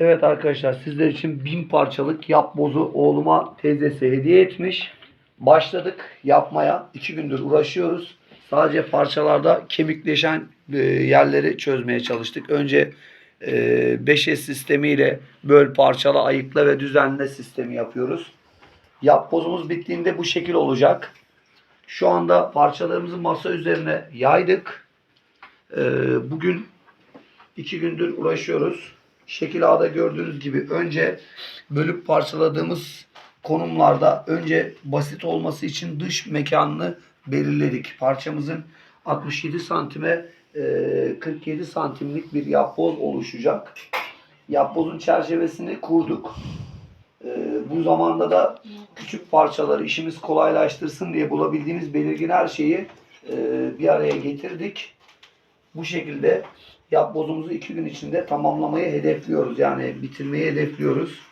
Evet arkadaşlar sizler için bin parçalık yap bozu oğluma teyzesi hediye etmiş. Başladık yapmaya. iki gündür uğraşıyoruz. Sadece parçalarda kemikleşen e, yerleri çözmeye çalıştık. Önce e, 5S sistemiyle böl parçala ayıkla ve düzenle sistemi yapıyoruz. Yap bozumuz bittiğinde bu şekil olacak. Şu anda parçalarımızı masa üzerine yaydık. E, bugün iki gündür uğraşıyoruz. Şekil A'da gördüğünüz gibi önce bölüp parçaladığımız konumlarda önce basit olması için dış mekanını belirledik. Parçamızın 67 santime e, 47 santimlik bir yapboz oluşacak. Yapbozun çerçevesini kurduk. E, bu zamanda da küçük parçaları işimiz kolaylaştırsın diye bulabildiğimiz belirgin her şeyi e, bir araya getirdik. Bu şekilde yapbozumuzu iki gün içinde tamamlamayı hedefliyoruz. Yani bitirmeyi hedefliyoruz.